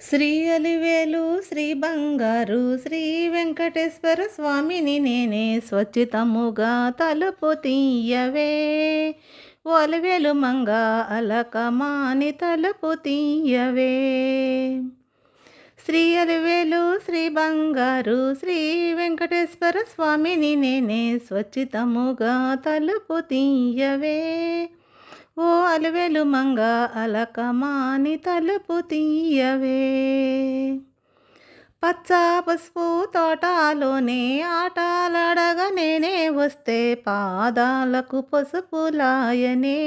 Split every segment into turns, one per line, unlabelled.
శ్రీ అలివేలు శ్రీ బంగారు శ్రీ వెంకటేశ్వర స్వామిని నేనే స్వచ్ఛతముగా తలుపు తీయవే. ఒలివేలు మంగ అలకమాని తలుపు తీయవే. శ్రీ అలివేలు శ్రీ బంగారు శ్రీ వెంకటేశ్వర స్వామిని నేనే స్వచ్ఛతముగా తలుపు తీయవే. ఓ అలవెలు మంగ అలకమాని తలుపు తీయవే. పచ్చ పసుపు తోటలోనే ఆటలాడగా నేనే వస్తే పాదాలకు పసుపులాయనే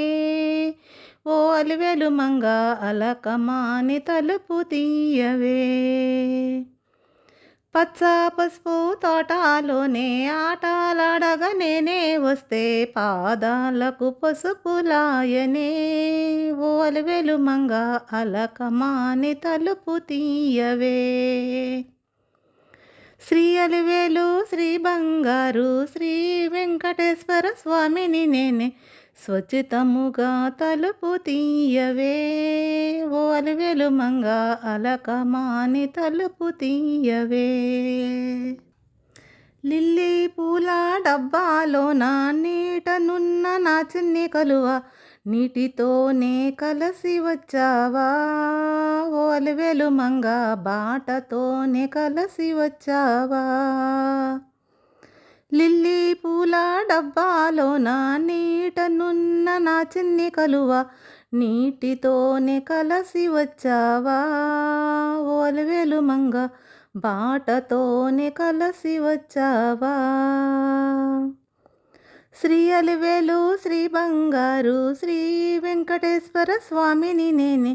ఓ అలివెలు మంగ అలకమాని తలుపు తీయవే. పచ్చ పసుపు తోటలోనే ఆటలాడగా నేనే వస్తే పాదాలకు పసుపులాయనే ఓ అలివేలు మంగ అలకమాని తలుపు తీయవే. శ్రీ అలివేలు శ్రీ బంగారు శ్రీ వెంకటేశ్వర స్వామిని నేనే స్వచ్ఛతముగా తలుపు తీయవే. ఓ అలివేలు మంగ అలకమాని తలుపు తీయవే. లిల్లీ పూల డబ్బాలోన నీటనున్న నా చిన్ని కలువ నీటితోనే కలసి వచ్చావా? ఓ అలివేలు మంగ బాటతోనే కలసి వచ్చావా? లిల్లీ పూల డబ్బాలోన నీటనున్న నా చిన్ని కలువ నీటితోనే కలసి వచ్చావా? ఓలవేలు మంగ బాటతోనే కలసి వచ్చావా? శ్రీ అలివేలు శ్రీ బంగారు శ్రీ వెంకటేశ్వర స్వామిని నేనే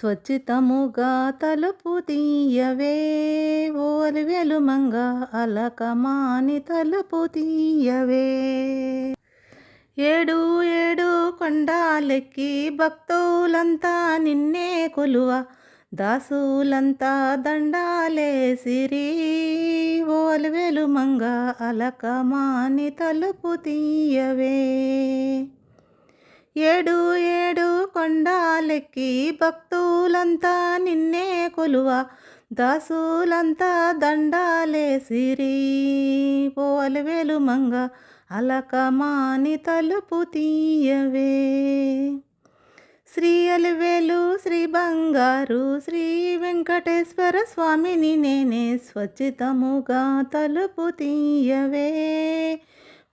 స్వచ్ఛితముగా తలుపు తీయవే ఓ అలివేలు అలకమాని తలుపు తీయవే. ఏడు ఏడు కొండాలెక్కి భక్తులంతా నిన్నే కొలువ దాసులంతా దండాలేసిరి. ఓ అలివేలు అలకమాని తలుపు తీయవే. ఏడు ఏడు కొండాలెక్కి భక్తులంతా నిన్నే కొలువ. దాసులంతా దండాలేసిరి పోలవేలు మంగ అలకమాని తలుపు తీయవే. శ్రీ అలివేలు శ్రీ బంగారు శ్రీ వెంకటేశ్వర స్వామిని నేనే స్వచ్ఛతముగా తలుపు తీయవే.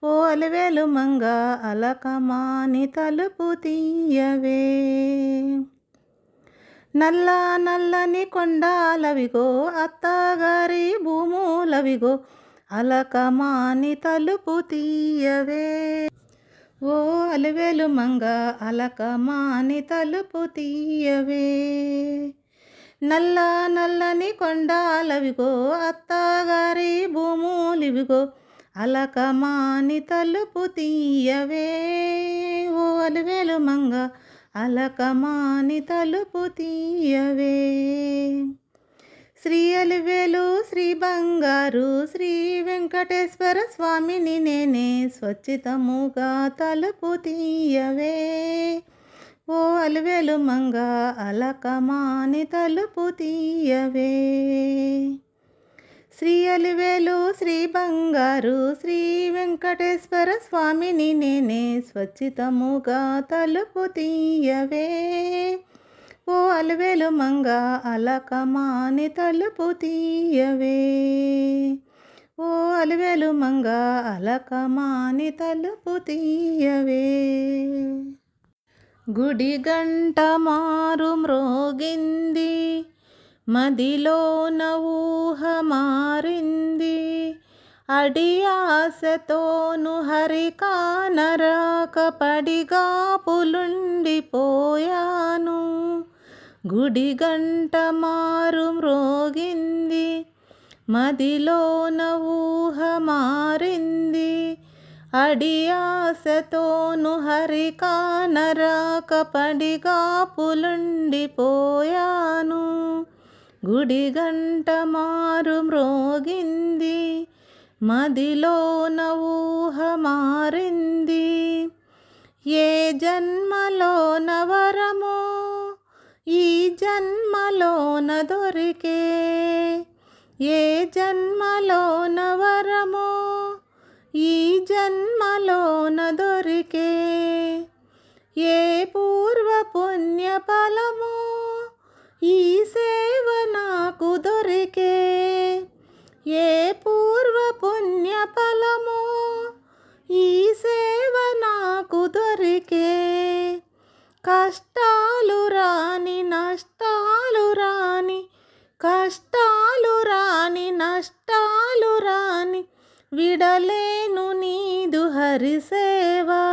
ఓ అలవేలు మంగ అలకమాని తలుపు తీయవే. నల్ల నల్లని కొండాలవిగో అత్తగారి భూములవిగో అలకమాని తలుపు తీయవే. ఓ అలవేలు మంగ అలకమాని తలుపు తీయవే. నల్ల నల్లని కొండాలవిగో అత్తగారి భూములివిగో అలకమాని తలుపు తీయవే. ఓ అలివేలు మంగ అలకమాని తలుపు తీయవే. శ్రీ అలివేలు శ్రీ బంగారు శ్రీ వెంకటేశ్వర స్వామిని నేనే స్వచ్ఛితముగా తలుపు తీయవే. ఓ అలివేలు మంగ అలకమాని తలుపు తీయవే. శ్రీ అలివేలు శ్రీ బంగారు శ్రీ వెంకటేశ్వర స్వామిని నేనే స్వచ్ఛితముగా తలుపు తీయవే. ఓ అలివేలు మంగ అలకమాని తలుపు తీయవే. ఓ అలివేలు మంగ అలకమాని తలుపు తీయవే. గుడి గంట మారు మ్రోగింది మదిలోన ఊహ మారింది. అడి ఆశతోను హరికానరాక పడిగాపులుండిపోయాను గుడి గంట మారు మ్రోగింది. మదిలోన ఊహ మారింది. అడి ఆశతోను హరికానరాక పడిగాపులుండిపోయాను గుడి గంట మారు మ్రోగింది మదిలోన ఊహ మారింది. ఏ జన్మలోన వరమో ఈ జన్మలోన దొరికే ఏ జన్మలోన వరమో ఈ జన్మలోన దొరికే ఏ పూర్వ పుణ్య ఫలమో ఈ సే హరిసేవా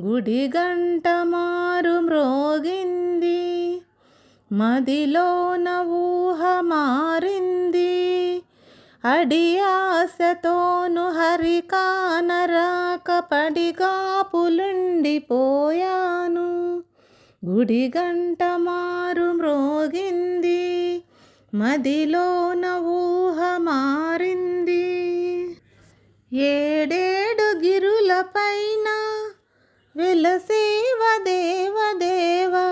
గుడి గంట మారు మ్రోగింది మదిలోన ఊహ మారింది. అడి ఆశతోను హరి కానరాక పడిగాపులుండిపోయాను గుడి గంట మారు మ్రోగింది మదిలోన ఊహ మారింది. ఏడే పైన వెలసేవ దేవదేవా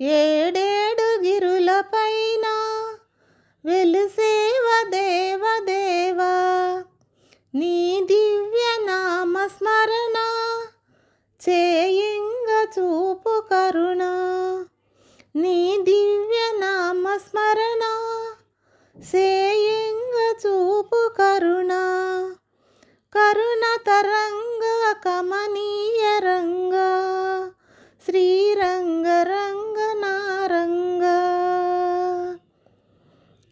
ఏడేడు గిరుల పైన వెలుసేవ దేవదేవా నీ దివ్య నామ స్మరణ చేయింగ చూపు కరుణ. నీ దివ్య నామ స్మరణ చేయింగ చూపు కమనీయ రంగ శ్రీరంగ రంగ నారంగ.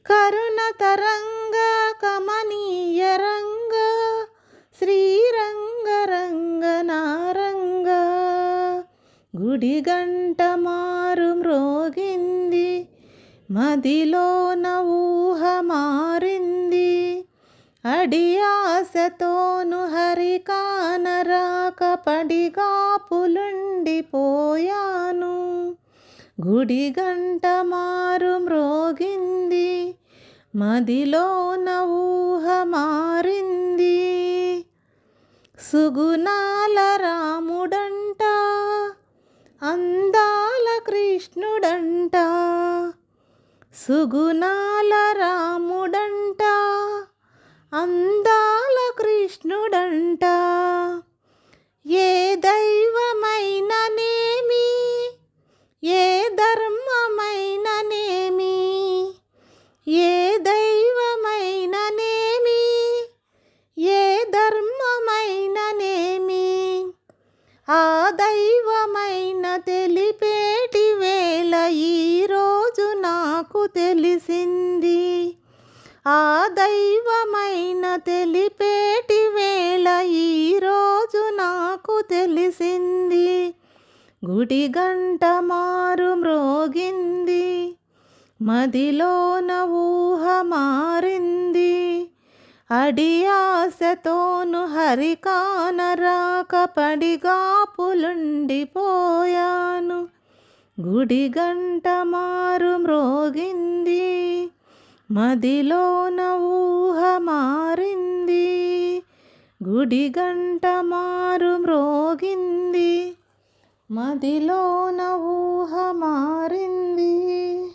కరుణ తరంగ కమనీయ రంగ శ్రీరంగ రంగ నారంగ. గుడి గంట మారు మ్రోగింది మదిలోన ఊహ మారింది. అడియాసతోను హరికా హరి కానరాక గుడి గంట మారు మ్రోగింది మదిలోన ఊహ మారింది. సుగుణాల రాముడంట అందాల కృష్ణుడంట. సుగుణాల రాముడంట అందాల కృష్ణుడంట. తెలిసింది. ఆ దైవమైన తెలిపేటి వేళ ఈరోజు నాకు తెలిసింది. గుడి గంట మారు మ్రోగింది. మదిలోన ఊహ మారింది. అడి ఆశతోను హరి పడిగాపులుండిపోయాను. గుడి గంట మారు మ్రోగింది. మదిలోన ఊహ మారింది. గుడి గంట మారు మ్రోగింది. మదిలోన ఊహ మారింది.